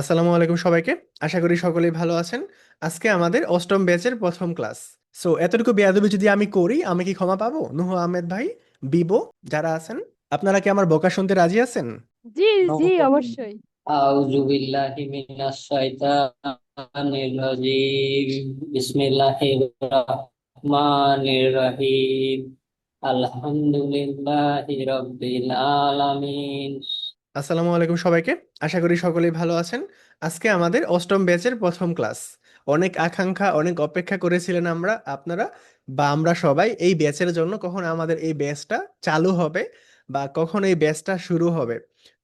আসসালামু আলাইকুম সবাইকে। আশা করি সকলেই ভালো আছেন। আজকে আমাদের অষ্টম ব্যাচের প্রথম ক্লাস। সো এতটুকু বেয়াদবি যদি আমি করি আমি কি ক্ষমা পাবো? নুহ আহমেদ ভাই বিবো যারা আছেন আপনারা কি আমার বকা শুনতে রাজি আছেন? জি জি অবশ্যই। আউযু বিল্লাহি মিনাশ শাইতানির রাজিম। বিসমিল্লাহির রহমানির রহিম। আলহামদুলিল্লাহি রাব্বিল আলামিন। আসসালামু আলাইকুম সবাইকে। আশা করি সকলেই ভালো আছেন। আজকে আমাদের অষ্টম ব্যাচের প্রথম ক্লাস। অনেক আকাঙ্ক্ষা, অনেক অপেক্ষা করেছিলেন আমরা, আপনারা বা আমরা সবাই এই ব্যাচের জন্য কখন আমাদের এই ব্যাচটা চালু হবে বা কখন এই ব্যাচটা শুরু হবে।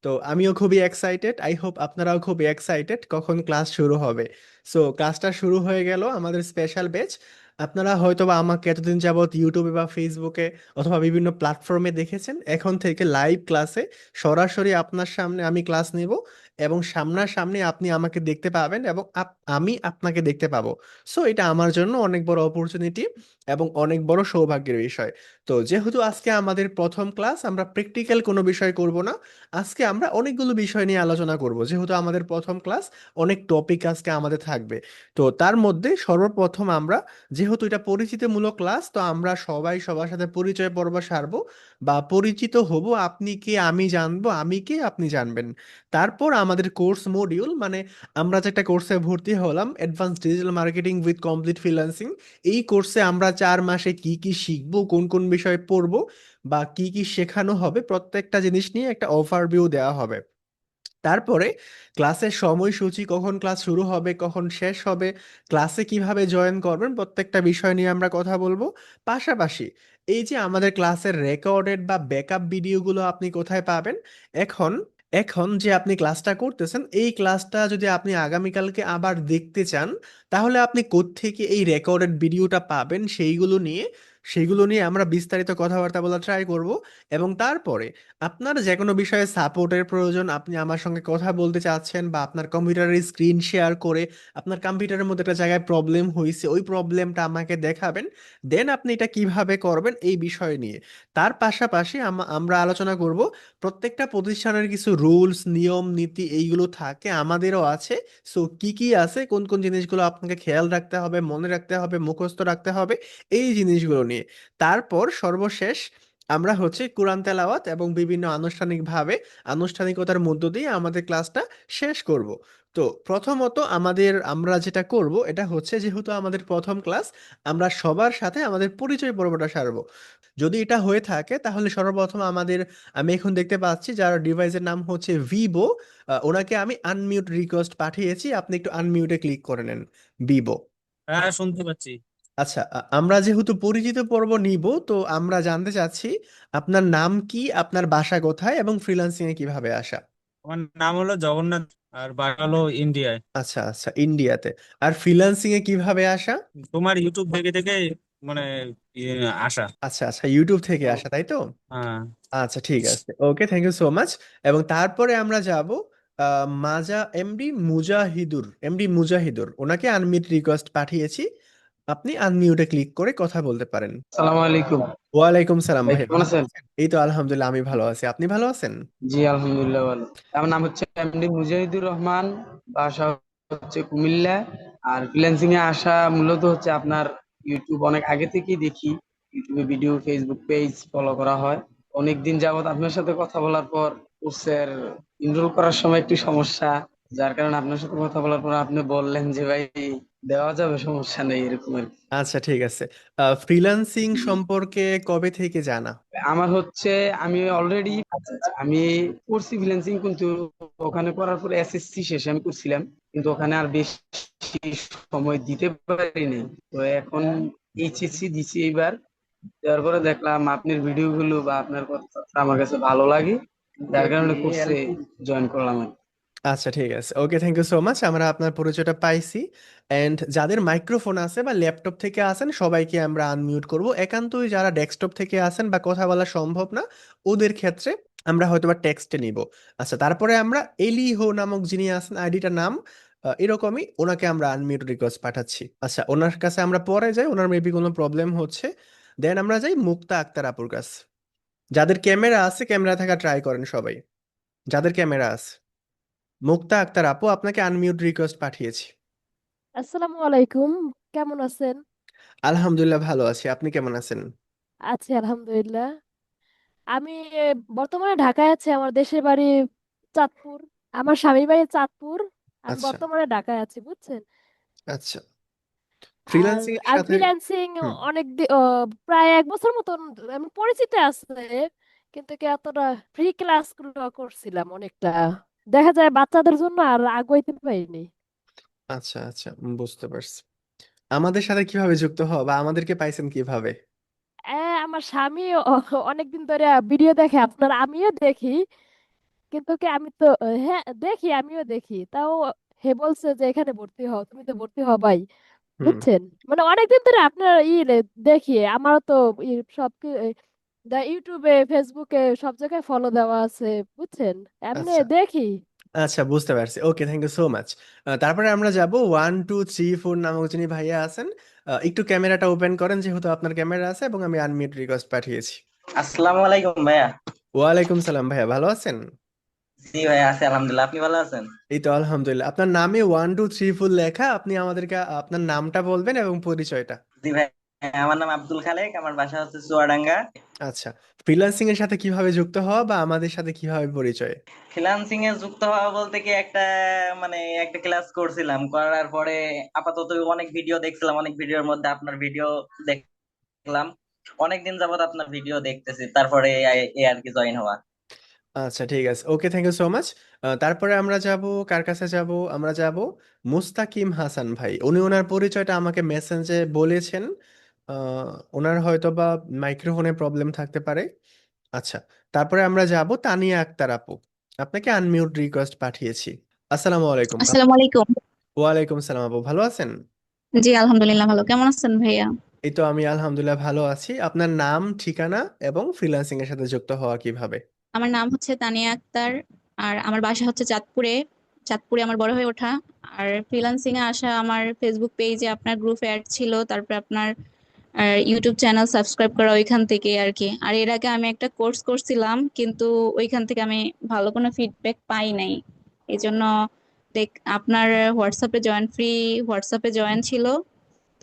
তো আমিও খুবই এক্সাইটেড আই হোপ আপনারাও খুবই এক্সাইটেড কখন ক্লাস শুরু হবে। সো ক্লাসটা শুরু হয়ে গেল আমাদের স্পেশাল ব্যাচ আপনারা হয়তো বা আমাকে এতদিন যাবৎ ইউটিউবে বা ফেসবুকে অথবা বিভিন্ন প্ল্যাটফর্মে দেখেছেন, এখন থেকে লাইভ ক্লাসে সরাসরি আপনার সামনে আমি ক্লাস নেব। এবং সামনাসামনি আপনি আমাকে দেখতে পাবেন এবং আমি আপনাকে দেখতে পাবো। সো এটা আমার জন্য অনেক বড় অপরচুনিটি এবং অনেক বড় সৌভাগ্যের বিষয়। তো যেহেতু আজকে আমাদের প্রথম ক্লাস আমরা প্র্যাকটিক্যাল কোনো বিষয় করব না, আজকে আমরা অনেকগুলো বিষয় নিয়ে আলোচনা করব। যেহেতু আমাদের প্রথম ক্লাস অনেক টপিক আজকে আমাদের থাকবে। তো তার মধ্যে সর্বপ্রথম আমরা, যেহেতু এটা পরিচিতিমূলক ক্লাস তো আমরা সবাই সবার সাথে পরিচয় পর্ব সারবো বা পরিচিত হব। আপনি কে, আমি জানব, আমি কে, আপনি জানবেন। তারপর আমাদের কোর্স মডিউল মানে আমরা যে একটা কোর্সে ভর্তি হলাম advance digital marketing with complete freelancing এই কোর্সে আমরা চার মাসে কি কি শিখব, কোন কোন বিষয়ে পড়ব, বা কি কি শেখানো হবে, প্রত্যেকটা জিনিস নিয়ে একটা ওভারভিউ দেওয়া হবে। তারপরে ক্লাসের সময়সূচি, কখন ক্লাস শুরু হবে, কখন শেষ হবে ক্লাসে কীভাবে জয়েন করবেন, প্রত্যেকটা বিষয় নিয়ে আমরা কথা বলব। পাশাপাশি এই যে আমাদের ক্লাসের রেকর্ডেড বা ব্যাকআপ ভিডিওগুলো আপনি কোথায় পাবেন, এখন এখন যে আপনি ক্লাসটা করতেছেন, এই ক্লাসটা যদি আপনি আগামীকালকে আবার দেখতে চান, তাহলে আপনি কোত্থেকে এই রেকর্ডেড ভিডিওটা পাবেন সেইগুলো নিয়ে সেইগুলো নিয়ে আমরা বিস্তারিত কথাবার্তা বলা ট্রাই করব। এবং তারপরে আপনার যে কোনো বিষয়ে সাপোর্টের প্রয়োজন, আপনি আমার সঙ্গে কথা বলতে চাচ্ছেন বা আপনার কম্পিউটারের স্ক্রিন শেয়ার করে আপনার কম্পিউটারের মধ্যে একটা জায়গায় প্রবলেম হয়েছে ওই প্রবলেমটা আমাকে দেখাবেন। দেন আপনি এটা কীভাবে করবেন এই বিষয় নিয়ে। তার পাশাপাশি আমরা আলোচনা করব প্রত্যেকটা প্রতিষ্ঠানের কিছু রুলস নিয়ম, নীতি এইগুলো থাকে, আমাদেরও আছে। সো কি কি আছে, কোন কোন জিনিসগুলো আপনাকে খেয়াল রাখতে হবে, মনে রাখতে হবে, মুখস্থ রাখতে হবে, এই জিনিসগুলো নিয়ে তারপর সর্বশেষ আমরা হচ্ছে কোরআন তেলাওয়াত এবং বিভিন্ন আনুষ্ঠানিকভাবে আনুষ্ঠানিকতার মধ্য দিয়ে আমাদের ক্লাসটা শেষ করব। তো প্রথমত আমাদের আমরা যেটা করব, এটা হচ্ছে যেহেতু আমাদের প্রথম ক্লাস, আমরা সবার সাথে আমাদের পরিচয় পর্বটা সারবো। যদি এটা হয়ে থাকে, তাহলে সর্বপ্রথম আমাদের, আমি এখন দেখতে পাচ্ছি যার ডিভাইসের নাম হচ্ছে ভিভো ওনাকে আমি আনমিউট রিকোয়েস্ট পাঠিয়েছি, আপনি একটু আনমিউটে ক্লিক করে নেন। ভিভো হ্যাঁ শুনতে পাচ্ছি। আচ্ছা আ- আমরা যেহেতু পরিচিত পর্ব নিব তো আমরা জানতে চাচ্ছি আপনার নাম কি আপনার বাসা কোথায় এবং ফ্রিল্যান্সিং এ কীভাবে আসা? আমার নাম হলো জগন্নাথ আর বাড়ি হলো ইন্ডিয়ায়। আচ্ছা আচ্ছা ইন্ডিয়াতে। আর ফ্রিল্যান্সিং এ কীভাবে আসা? তোমার ইউটিউব থেকে থেকে মানে ইয়ে, আসা। আচ্ছা আচ্ছা ইউটিউব থেকে আসা তাই তো? হ্যাঁ। আচ্ছা ঠিক আছে। Okay thank you so much এবং তারপরে আমরা যাব মাজা এমডি মুজাহিদুর এমডি মুজাহিদুর। ওনাকে আনমিউট রিকোয়েস্ট পাঠিয়েছি। আপনি আনমিউটে ক্লিক করে কথা বলতে পারেন। সালাম আলাইকুম। ওয়ালাইকুম সালাম ভাই। কেমন আছেন? এই তো আলহামদুলিল্লাহ আমি ভালো আছি। আপনি ভালো আছেন? জি আলহামদুলিল্লাহ ভালো। আমার নাম হচ্ছে এমডি মুজাহিদুর রহমান বাসা হচ্ছে কুমিল্লা। আর ফ্রিল্যান্সিং এ আসা মূলত হচ্ছে আপনার ইউটিউব অনেক আগে থেকেই দেখি। ইউটিউবে ভিডিও ফেসবুক পেজ ফলো করা হয়। অনেকদিন যাবত আপনার সাথে কথা বলার পর কোর্সের এনরোল করার সময় একটু সমস্যা যার কারণে আপনার সাথে কথা বলার পর আপনি বললেন যে ভাই দেওয়া যাবে সমস্যা নেই এরকম আর কি। আচ্ছা ঠিক আছে। ফ্রিল্যান্সিং সম্পর্কে কবে থেকে জানা? আমার হচ্ছে আমি অলরেডি আমি করছি ফ্রিল্যান্সিং কিন্তু ওখানে করার পরে এসএসসি শেষে আমি করছিলাম। কিন্তু ওখানে আর বেশি সময় দিতে পারিনি। তো এখন এইচএসসি দিছি এইবার। দেওয়ার পরে দেখলাম আপনার ভিডিও গুলো বা আপনার কথাবার্তা আমার কাছে ভালো লাগে। যার কারণে কোর্সে জয়েন করলাম আর। আচ্ছা ঠিক আছে। Okay thank you so much আমরা আপনার পরিচয়টা পাইছি। অ্যান্ড যাদের মাইক্রোফোন আছে বা ল্যাপটপ থেকে আসেন সবাইকে আমরা আনমিউট করব। একান্তই যারা ডেস্কটপ থেকে আসেন বা কথা বলা সম্ভব না, ওদের ক্ষেত্রে আমরা হয়তোবা টেক্সটে নিব। আচ্ছা তারপরে আমরা এলিহো নামক যিনি আছেন আইডিটার নাম এরকমই ওনাকে আমরা আনমিউট রিকোয়েস্ট পাঠাচ্ছি। আচ্ছা ওনার কাছে আমরা পরে যাই, ওনার মেবি কোনো প্রবলেম হচ্ছে। দেন আমরা যাই মুক্তা আক্তার আপুর কাছে। যাদের ক্যামেরা আছে ক্যামেরা থাকা ট্রাই করেন সবাই। যাদের ক্যামেরা আছে। মুক্তা আক্তার আপু আপনাকে আনমিউট রিকোয়েস্ট পাঠিয়েছি। আসসালামু আলাইকুম কেমন আছেন? আলহামদুলিল্লাহ ভালো আছি। আপনি কেমন আছেন? আছি আলহামদুলিল্লাহ। আমি বর্তমানে ঢাকায় আছি আমার দেশের বাড়ি চাঁদপুর। আমার স্বামীর বাড়ি চাঁদপুর। আমি আচ্ছা। বর্তমানে ঢাকায় আছি বুঝছেন? আচ্ছা। আর ফ্রিল্যান্সিং এর আমি সাথে ফ্রিল্যান্সিং হুম। অনেক দি- ও, প্রায় এক বছর মতন আমি পরিচিত আছে কিন্তু কি এতটা ফ্রি ক্লাসগুলো করছিলাম অনেকটা। দেখা যায় বাচ্চাদের জন্য আর আগাইতে পারিনি আচ্ছা আচ্ছা উম, বুঝতে পারছি। আমাদের সাথে কীভাবে যুক্ত হওয়া বা আমাদেরকে পাইছেন কীভাবে? আমার স্বামী অনেকদিন ধরে ভিডিও দেখে আপনার আমিও দেখি। কিন্তু কি আমি তো হ্যাঁ দেখি আমিও দেখি। তাও হে বলছে যে এখানে ভর্তি হও তুমি তো ভর্তি হবাই হুম। বুঝছেন? মানে অনেকদিন ধরে আপনার ই রে- দেখি আমারও তো ই সব কি- দা ইউটিউবে ফেসবুকে সব জায়গায় ফলো দেওয়া আছে বুঝছেন? এমনি আচ্ছা। দেখি। আচ্ছা বুঝতে পারছি। Okay thank you so much তারপরে আমরা যাব ওয়ান টু থ্রি ফোর নামক যিনি ভাইয়া আছেন একটু ক্যামেরাটা ওপেন করেন যেহেতু আপনার ক্যামেরা আছে এবং আমি আনমিউট রিকোয়েস্ট পাঠিয়েছি। আসসালামু আলাইকুম ভাইয়া। ওয়ালাইকুম সালাম ভাইয়া ভালো আছেন? জি ভাইয়া আছি আলহামদুলিল্লাহ। আপনি ভালো আছেন? এই তো আলহামদুলিল্লাহ। আপনার নামে ওয়ান টু থ্রি ফোর লেখা আপনি আমাদেরকে আপনার নামটা বলবেন এবং পরিচয়টা। জি ভাই আমার নাম আব্দুল খালেক আমার বাসা হচ্ছে চুয়াডাঙ্গা। আচ্ছা ফ্রিল্যান্সিং এর সাথে কীভাবে যুক্ত হওয়া বা আমাদের সাথে কীভাবে পরিচয়? ফ্রিল্যান্সিং এ যুক্ত হওয়া বলতে কি একটা মানে একটা ক্লাস করছিলাম করার পরে আপাতত অনেক ভিডিও দেখছিলাম অনেক ভিডিওর মধ্যে আপনার ভিডিও দেখলাম। অনেকদিন যাবত আপনার ভিডিও দেখতেছি তারপরে এ আর কি জয়েন হওয়া। আচ্ছা ঠিক আছে। Okay thank you so much তারপরে আমরা যাব কার কাছে যাব? আমরা যাব মুস্তাকিম হাসান ভাই। উনি ওনার পরিচয়টা আমাকে মেসেঞ্জে বলেছেন। আহ, ওনার হয়তো বা মাইক্রোফোনে প্রবলেম থাকতে পারে। আচ্ছা তারপরে আমরা যাব তানিয়া আক্তার আপু। আপনাকে আনমিউট রিকোয়েস্ট পাঠিয়েছি। আসসালামু আলাইকুম আপু। আসসালামু আলাইকুম। ওয়ালাইকুম সালাম আপু ভালো আছেন? জি আলহামদুলিল্লাহ ভালো। কেমন আছেন ভাইয়া? এই তো আমি আলহামদুলিল্লাহ ভালো আছি। আপনার নাম ঠিকানা এবং ফ্রিল্যান্সিং এর সাথে যুক্ত হওয়া কীভাবে? আমার নাম হচ্ছে তানিয়া আক্তার আর আমার বাসা হচ্ছে চাঁদপুরে। চাঁদপুরে আমার বড় হয়ে ওঠা। আর ফ্রিল্যান্সিং এ আসা আমার ফেসবুক পেজে আপনার গ্রুপে অ্যাড ছিল। তারপর আপনার ইউটিউব চ্যানেল সাবস্ক্রাইব করা ওইখান থেকে আর কি। আর এর আগে আমি একটা কোর্স করছিলাম, কিন্তু ওইখান থেকে আমি ভালো কোনো ফিডব্যাক পাই নাই। এই জন্য দেখ, আপনার হোয়াটসঅ্যাপে জয়েন ফ্রি হোয়াটসঅ্যাপে জয়েন ছিল।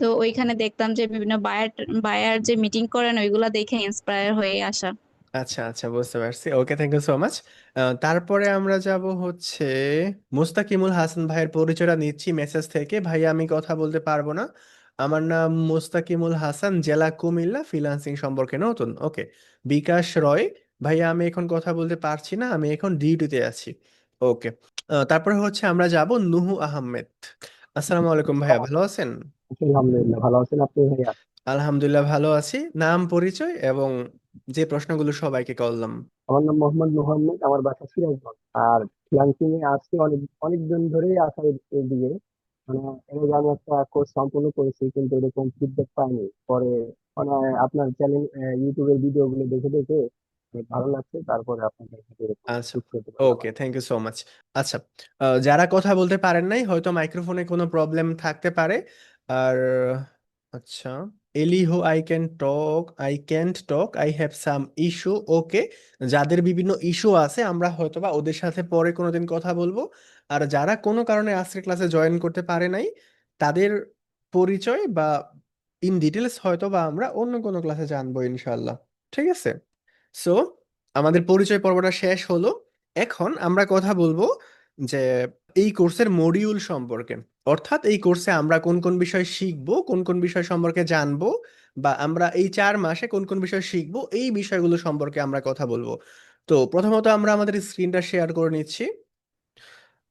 তো ওইখানে দেখতাম যে বিভিন্ন বায়ার বায়ার যে মিটিং করেন, ওইগুলা দেখে ইন্সপায়ার হয়ে আসা। আচ্ছা আচ্ছা বুঝতে পারছি। Okay thank you so much তারপরে আমরা যাব হচ্ছে মুস্তাকিমুল হাসান ভাইয়ের পরিচয়টা নিচ্ছি মেসেজ থেকে। ভাই আমি কথা বলতে পারব না। আমার নাম মোস্তাকিমুল হাসান জেলা কুমিল্লা ফ্রিল্যান্সিং সম্পর্কে নতুন। ওকে বিকাশ রয়। ভাইয়া আমি এখন কথা বলতে পারছি না আমি এখন ডিউটিতে আছি। ওকে তারপরে হচ্ছে আমরা যাব নুহু আহমেদ। আসসালামু আলাইকুম ভাইয়া ভালো আছেন? আলহামদুলিল্লাহ ভালো আছেন আপনি ভাইয়া? আলহামদুলিল্লাহ ভালো আছি। নাম পরিচয় এবং যে প্রশ্নগুলো সবাইকে করলাম আমার নাম মোহাম্মদ মোহাম্মদ আমার বাসা সিরাজগঞ্জ। আর ফ্রিল্যান্সিং এ আসছি অনেক অনেক দিন ধরেই আসা এই- এইদিকে মানে এর আগে আমি একটা কোর্স সম্পূর্ণ করেছি কিন্তু এরকম ফিডব্যাক পাইনি। পরে মানে আপনার চ্যানেল ইউটিউবের ভিডিও গুলো দেখে দেখে অনেক ভালো লাগছে তারপরে আচ্ছা। পারলাম okay thank you so much আচ্ছা আহ, যারা কথা বলতে পারেন নাই হয়তো মাইক্রোফোনে কোনো প্রবলেম থাকতে পারে। আর আচ্ছা। এলিহো I can talk I can't talk I have some issue okay যাদের বিভিন্ন ইস্যু আছে, আমরা হয়তোবা ওদের সাথে পরে কোনোদিন কথা বলব। আর যারা কোনো কারণে আজকের ক্লাসে জয়েন করতে পারে নাই, তাদের পরিচয় বা ইন ডিটেলস হয়তো বা আমরা অন্য কোনো ক্লাসে জানব ইনশাল্লাহ ঠিক আছে? সো আমাদের পরিচয় পর্বটা শেষ হলো। এখন আমরা কথা বলব যে এই কোর্সের মডিউল সম্পর্কে। অর্থাৎ এই কোর্সে আমরা কোন কোন বিষয় শিখব, কোন কোন বিষয় সম্পর্কে জানব, বা আমরা এই চার মাসে কোন কোন বিষয় শিখব, এই বিষয়গুলো সম্পর্কে আমরা কথা বলব। তো প্রথমত আমরা আমাদের স্ক্রিনটা শেয়ার করে নিচ্ছি।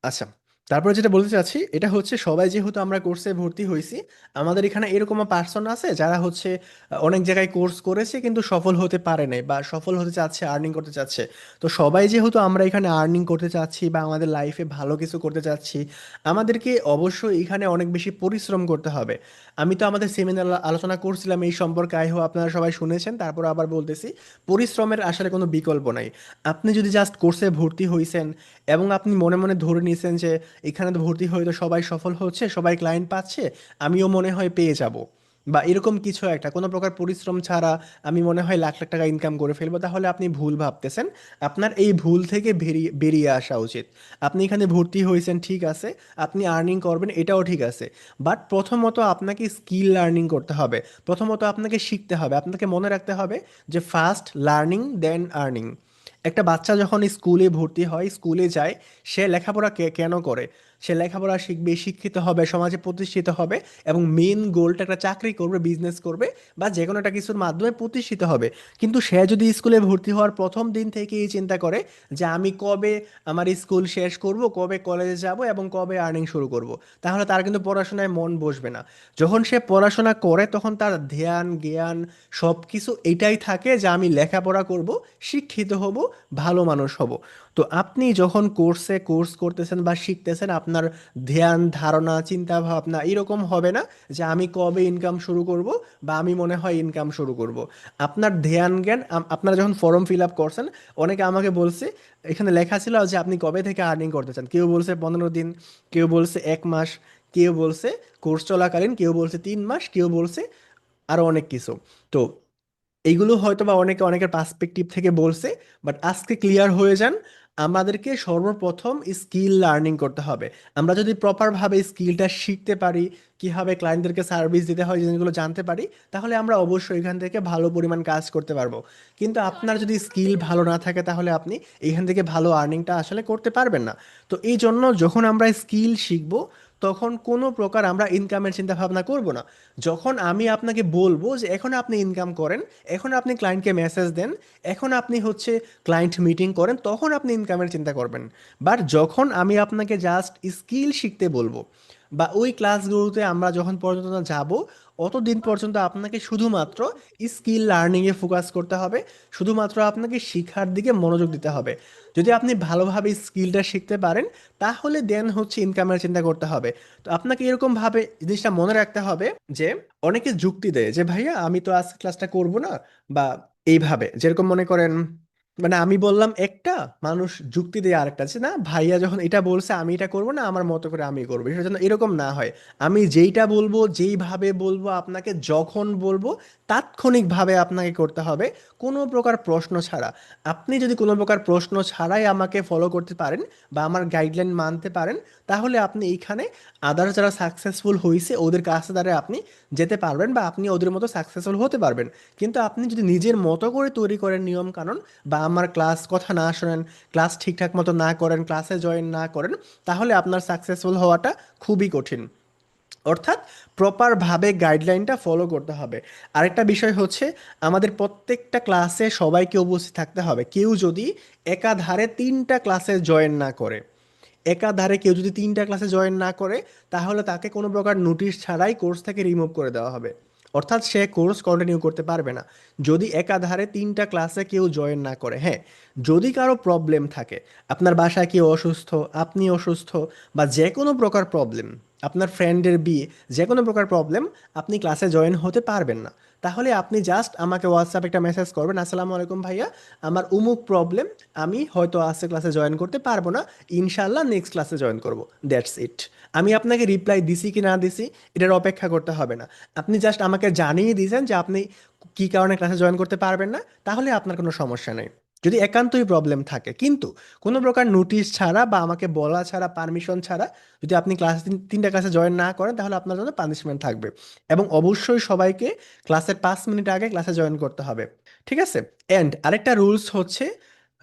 আচ্ছা তারপরে যেটা বলতে চাচ্ছি, এটা হচ্ছে সবাই যেহেতু আমরা কোর্সে ভর্তি হয়েছি, আমাদের এখানে এরকম পার্সন আছে যারা হচ্ছে অনেক জায়গায় কোর্স করেছে কিন্তু সফল হতে পারে নাই বা সফল হতে চাচ্ছে আর্নিং করতে চাচ্ছে। তো সবাই যেহেতু আমরা এখানে আর্নিং করতে চাচ্ছি বা আমাদের লাইফে ভালো কিছু করতে চাচ্ছি, আমাদেরকে অবশ্যই এখানে অনেক বেশি পরিশ্রম করতে হবে। আমি তো আমাদের সেমিনার আলোচনা করছিলাম এই সম্পর্কে, আই হোপ আপনারা সবাই শুনেছেন, তারপর আবার বলতেছি, পরিশ্রমের আসলে কোনো বিকল্প নাই। আপনি যদি জাস্ট কোর্সে ভর্তি হয়েছেন এবং আপনি মনে মনে ধরে নিয়েছেন যে এখানে তো ভর্তি হয়ে তো সবাই সফল হচ্ছে, সবাই ক্লায়েন্ট পাচ্ছে, আমিও মনে হয় পেয়ে যাব। বা এরকম কিছু একটা, কোনো প্রকার পরিশ্রম ছাড়া আমি মনে হয় লাখ লাখ টাকা ইনকাম করে ফেলব, তাহলে আপনি ভুল ভাবতেছেন। আপনার এই ভুল থেকে বেরিয়ে বেরিয়ে আসা উচিত। আপনি এখানে ভর্তি হয়েছেন, ঠিক আছে, আপনি আর্নিং করবেন, এটাও ঠিক আছে। বাট প্রথমত আপনাকে স্কিল লার্নিং করতে হবে। প্রথমত আপনাকে শিখতে হবে, আপনাকে মনে রাখতে হবে যে ফার্স্ট লার্নিং দেন আর্নিং একটা বাচ্চা যখন স্কুলে ভর্তি হয় স্কুলে যায় সে লেখাপড়া কেন করে? সে লেখাপড়া শিখবে, শিক্ষিত হবে, সমাজে প্রতিষ্ঠিত হবে এবং মেন গোলটা একটা চাকরি করবে বিজনেস করবে বা যে কোনো একটা কিছুর মাধ্যমে প্রতিষ্ঠিত হবে। কিন্তু সে যদি স্কুলে ভর্তি হওয়ার প্রথম দিন থেকেই চিন্তা করে যে আমি কবে আমার স্কুল শেষ করব, কবে কলেজে যাব এবং কবে আর্নিং শুরু করব, তাহলে তার কিন্তু পড়াশোনায় মন বসবে না। যখন সে পড়াশোনা করে তখন তার ধ্যান, জ্ঞান সব কিছু এটাই থাকে যে আমি লেখাপড়া করব, শিক্ষিত হব, ভালো মানুষ হব। তো আপনি যখন কোর্সে কোর্স করতেছেন বা শিখতেছেন, আপনার ধ্যান, ধারণা চিন্তা ভাবনা এরকম হবে না যে আমি কবে ইনকাম শুরু করব বা আমি মনে হয় ইনকাম শুরু করব। আপনার ধ্যান জ্ঞান আপনারা যখন ফর্ম ফিল আপ করছেন, অনেকে আমাকে বলছে, এখানে লেখা ছিল যে আপনি কবে থেকে আর্নিং করতে চান? কেউ বলছে পনেরো দিন, কেউ বলছে এক মাস, কেউ বলছে কোর্স চলাকালীন, কেউ বলছে তিন মাস, কেউ বলছে আরও অনেক কিছু। তো এইগুলো হয়তো বা অনেকে, অনেকের পার্সপেক্টিভ থেকে বলছে বাট আজকে ক্লিয়ার হয়ে যান, আমাদেরকে সর্বপ্রথম স্কিল লার্নিং করতে হবে। আমরা যদি প্রপারভাবে স্কিলটা শিখতে পারি, কীভাবে ক্লায়েন্টদেরকে সার্ভিস দিতে হয় জিনিসগুলো জানতে পারি, তাহলে আমরা অবশ্যই এখান থেকে ভালো পরিমাণ কাজ করতে পারব। কিন্তু আপনার যদি স্কিল ভালো না থাকে, তাহলে আপনি এখান থেকে ভালো আর্নিংটা আসলে করতে পারবেন না। তো এই জন্য যখন আমরা স্কিল শিখব তখন কোনো প্রকার আমরা ইনকামের চিন্তা ভাবনা করব না। যখন আমি আপনাকে বলব যে এখন আপনি ইনকাম করেন, এখন আপনি ক্লায়েন্টকে মেসেজ দেন, এখন আপনি হচ্ছে ক্লায়েন্ট মিটিং করেন, তখন আপনি ইনকামের চিন্তা করবেন। বাট যখন আমি আপনাকে জাস্ট স্কিল শিখতে বলব বা ওই ক্লাসগুলোতে আমরা যখন পর্যন্ত যাব, অতদিন পর্যন্ত আপনাকে শুধুমাত্র স্কিল লার্নিংয়ে ফোকাস করতে হবে। শুধুমাত্র আপনাকে শিখার দিকে মনোযোগ দিতে হবে। যদি আপনি ভালোভাবে স্কিলটা শিখতে পারেন, তাহলে দেন হচ্ছে ইনকামের চিন্তা করতে হবে। তো আপনাকে এরকম ভাবে জিনিসটা মনে রাখতে হবে যে, অনেকে যুক্তি দেয় যে, ভাইয়া, আমি তো আজকে ক্লাসটা করব না। বা এইভাবে, যেরকম মনে করেন মানে আমি বললাম একটা, মানুষ যুক্তি দেয় আরেকটা যে না, ভাইয়া যখন এটা বলছে, আমি এটা করব না, আমার মতো করে আমি করব। সেটা যেন এরকম না হয়। আমি যেইটা বলব, যেইভাবে বলব, আপনাকে যখন বলব, তাৎক্ষণিকভাবে আপনাকে করতে হবে। কোনো প্রকার প্রশ্ন ছাড়া। আপনি যদি কোনো প্রকার প্রশ্ন ছাড়াই আমাকে ফলো করতে পারেন বা আমার গাইডলাইন মানতে পারেন, তাহলে আপনি এইখানে আদার্স যারা সাকসেসফুল হয়েছে ওদের কাছে দ্বারা আপনি যেতে পারবেন বা আপনি ওদের মতো সাকসেসফুল হতে পারবেন। কিন্তু আপনি যদি নিজের মতো করে তৈরি করেন নিয়ম কানুন বা আমার ক্লাস কথা না শোনেন ক্লাস ঠিকঠাক মতো না করেন ক্লাসে জয়েন না করেন, তাহলে আপনার সাকসেসফুল হওয়াটা খুবই কঠিন। অর্থাৎ প্রপারভাবে গাইডলাইনটা ফলো করতে হবে। আরেকটা বিষয় হচ্ছে, আমাদের প্রত্যেকটা ক্লাসে সবাইকে উপস্থিত থাকতে হবে। কেউ যদি একাধারে তিনটা ক্লাসে জয়েন না করে একাধারে কেউ যদি তিনটা ক্লাসে জয়েন না করে, তাহলে তাকে কোনো প্রকার নোটিশ ছাড়াই কোর্স থেকে রিমুভ করে দেওয়া হবে। অর্থাৎ সে কোর্স কন্টিনিউ করতে পারবে না। যদি একাধারে তিনটা ক্লাসে কেউ জয়েন না করে হ্যাঁ যদি কারও প্রবলেম থাকে, আপনার বাসায় কেউ অসুস্থ, আপনি অসুস্থ, বা যে কোনো প্রকার প্রবলেম আপনার ফ্রেন্ডের বিয়ে যে কোনো প্রকার প্রবলেম আপনি ক্লাসে জয়েন হতে পারবেন না। তাহলে আপনি জাস্ট আমাকে হোয়াটসঅ্যাপ একটা মেসেজ করবেন, আসসালামু আলাইকুম ভাইয়া, আমার উমুক প্রবলেম আমি হয়তো আজকে ক্লাসে জয়েন করতে পারব না ইনশাল্লাহ নেক্সট ক্লাসে জয়েন করব। দ্যাটস ইট আমি আপনাকে রিপ্লাই দিছি কি না দিছি, এটার অপেক্ষা করতে হবে না। আপনি জাস্ট আমাকে জানিয়ে দিয়েছেন যে আপনি কি কারণে ক্লাসে জয়েন করতে পারবেন না, তাহলে আপনার কোনো সমস্যা নেই। যদি একান্তই প্রবলেম থাকে। কিন্তু কোনো প্রকার নোটিশ ছাড়া বা আমাকে বলা ছাড়া পারমিশন ছাড়া যদি আপনি ক্লাস তিনটা ক্লাসে জয়েন না করেন, তাহলে আপনার জন্য পানিশমেন্ট থাকবে। এবং অবশ্যই সবাইকে ক্লাসের পাঁচ মিনিট আগে ক্লাসে জয়েন করতে হবে। ঠিক আছে? অ্যান্ড আরেকটা রুলস হচ্ছে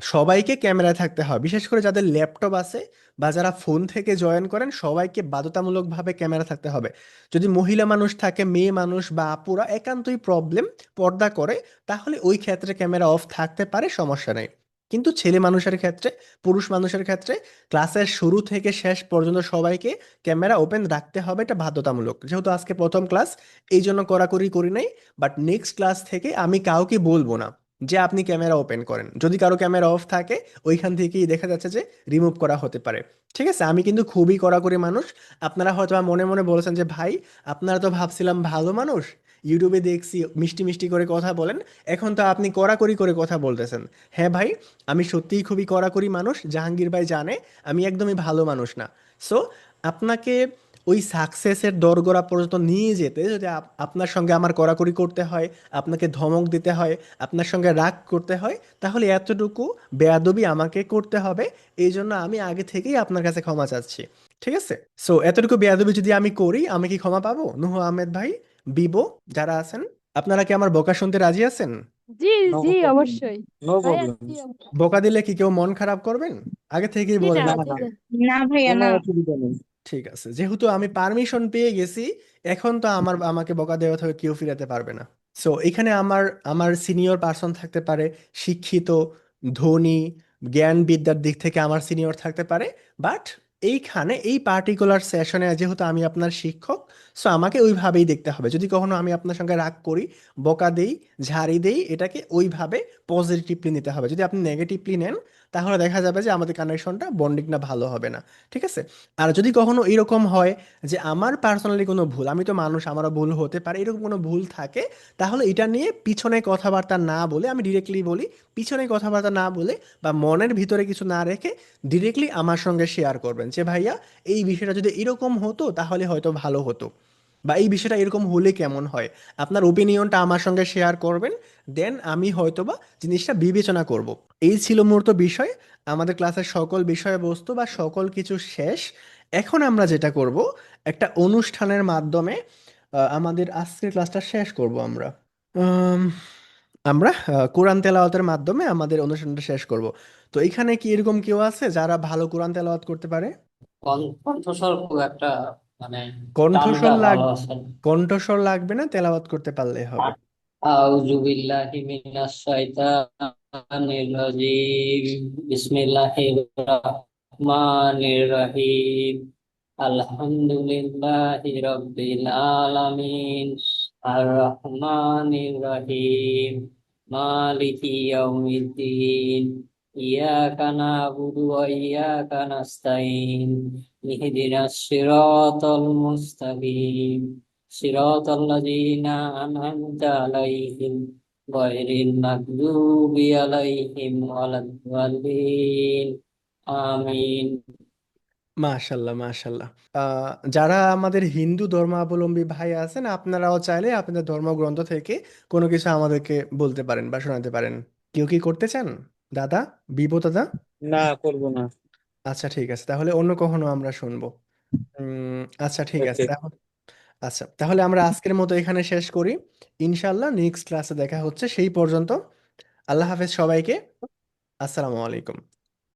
সবাইকে ক্যামেরায় থাকতে হয়। বিশেষ করে যাদের ল্যাপটপ আছে বা যারা ফোন থেকে জয়েন করেন, সবাইকে বাধ্যতামূলকভাবে ক্যামেরা থাকতে হবে। যদি মহিলা মানুষ থাকে, মেয়ে মানুষ বা আপুরা একান্তই প্রবলেম পর্দা করে, তাহলে ওই ক্ষেত্রে ক্যামেরা অফ থাকতে পারে, সমস্যা নেই। কিন্তু ছেলে মানুষের ক্ষেত্রে, পুরুষ মানুষের ক্ষেত্রে ক্লাসের শুরু থেকে শেষ পর্যন্ত সবাইকে ক্যামেরা ওপেন রাখতে হবে, এটা বাধ্যতামূলক। যেহেতু আজকে প্রথম ক্লাস এই জন্য কড়াকড়ি করি নাই বাট নেক্সট ক্লাস থেকে আমি কাউকে বলব না। যে আপনি ক্যামেরা ওপেন করেন। যদি কারও ক্যামেরা অফ থাকে, ওইখান থেকেই দেখা যাচ্ছে যে রিমুভ করা হতে পারে। ঠিক আছে? আমি কিন্তু খুবই কড়াকড়ি মানুষ। আপনারা হয়তো মনে মনে বলেছেন যে, ভাই, আপনারা তো ভাবছিলাম ভালো মানুষ। ইউটিউবে দেখছি, মিষ্টি মিষ্টি করে কথা বলেন। এখন তো আপনি কড়াকড়ি করে কথা বলতেছেন। হ্যাঁ ভাই, আমি সত্যিই খুবই কড়াকড়ি মানুষ। জাহাঙ্গীর ভাই জানে, আমি একদমই ভালো মানুষ না। সো আপনাকে ওই সাকসেসের দোরগোড়া পর্যন্ত নিয়ে যেতে যদি আপনার সঙ্গে আমার কড়াকড়ি করতে হয় আপনাকে ধমক দিতে হয় আপনার সঙ্গে রাগ করতে হয় তাহলে এতটুকু বেয়াদবি আমাকে করতে হবে। এই জন্য আমি আগে থেকেই আপনার কাছে ক্ষমা চাচ্ছি। ঠিক আছে? সো এতটুকু বেয়াদবি যদি আমি করি আমি কি ক্ষমা পাবো? নুহ আহমেদ ভাই বিবো যারা আছেন আপনারা কি আমার বকা শুনতে রাজি আছেন? জি জি অবশ্যই। বকা দিলে কি কেউ মন খারাপ করবেন? আগে থেকেই জি বলে না ভাইয়া না। ঠিক আছে। যেহেতু আমি পারমিশন পেয়ে গেছি, এখন তো আমার আমাকে বকা দেওয়া থেকে কেউ ফিরাতে পারবে না। সো এখানে আমার আমার সিনিয়র পার্সন থাকতে পারে, শিক্ষিত, ধনী জ্ঞান বিদ্যার দিক থেকে আমার সিনিয়র থাকতে পারে বাট এইখানে এই পার্টিকুলার সেশনে যেহেতু আমি আপনার শিক্ষক সো আমাকে ওইভাবেই দেখতে হবে। যদি কখনো আমি আপনার সঙ্গে রাগ করি, বকা দেই, ঝাড়ি দেই, এটাকে ওইভাবে পজিটিভলি নিতে হবে। যদি আপনি নেগেটিভলি নেন তাহলে দেখা যাবে যে আমাদের কানেকশনটা বন্ডিংটা ভালো হবে না, ঠিক আছে? আর যদি কখনো এরকম হয় যে আমার পার্সোনালি কোনো ভুল, আমি তো মানুষ, আমারও ভুল হতে পারে, এরকম কোনো ভুল থাকে, তাহলে এটা নিয়ে পিছনে কথাবার্তা না বলে আমি ডিরেক্টলি বলি, পিছনে কথাবার্তা না বলে বা মনের ভিতরে কিছু না রেখে ডিরেক্টলি আমার সঙ্গে শেয়ার করবেন যে, ভাইয়া, এই বিষয়টা যদি এরকম হতো, তাহলে হয়তো ভালো হতো। বা এই বিষয়টা এরকম হলে কেমন হয়? আপনার ওপিনিয়নটা আমার সঙ্গে শেয়ার করবেন দেন আমি হয়তোবা জিনিসটা বিবেচনা করব। এই ছিল মূলত বিষয়। আমাদের ক্লাসের সকল বিষয়বস্তু বা সকল কিছু শেষ। এখন আমরা যেটা করব, একটা অনুষ্ঠানের মাধ্যমে আমাদের আজকের ক্লাসটা শেষ করব আমরা। আমরা কোরআন তেলাওয়াতের মাধ্যমে আমাদের অনুষ্ঠানটা শেষ করব। তো এখানে কি এরকম কেউ আছে যারা ভালো কোরআন তেলাওয়াত করতে পারে? কণ্ঠ- কণ্ঠস্বর একটা মানে কণ্ঠস্বর লাগ কণ্ঠস্বর লাগবে না? তেলাওয়াত করতে পারলেই হবে। আউযু বিল্লাহি মিনাশ শাইতানির রাজিম। বিসমিল্লাহির রহমানির রহিম। আলহামদুলিল্লাহি রাব্বিল আলামিন। আর রহমানির রহিম। মালিকি ইয়াউমিদ্দিন। ইয়াকা নাবুদু ওয়া ইয়াকা নাস্তাইন ইহদিনাস সিরাতাল মুস্তাকিম صراط الذين أنعمت عليهم غير المغضوب عليهم ولا الضالين آمين মাশাল্লাহ মাশাল্লাহ আহ, যারা আমাদের হিন্দু ধর্মাবলম্বী ভাই আছেন আপনারাও চাইলে আপনাদের ধর্মগ্রন্থ থেকে কোনো কিছু আমাদেরকে বলতে পারেন বা শোনাতে পারেন কেউ কি করতে চান দাদা বিবো দাদা? না করব না। আচ্ছা ঠিক আছে। তাহলে অন্য কখনো আমরা শুনব। উম, আচ্ছা ঠিক আছে। ওকে তাহলে আচ্ছা তাহলে আমরা আজকের মতো এখানে শেষ করি। ইনশাল্লাহ নেক্সট ক্লাসে দেখা হচ্ছে। সেই পর্যন্ত আল্লাহ হাফেজ সবাইকে। আসসালামু আলাইকুম।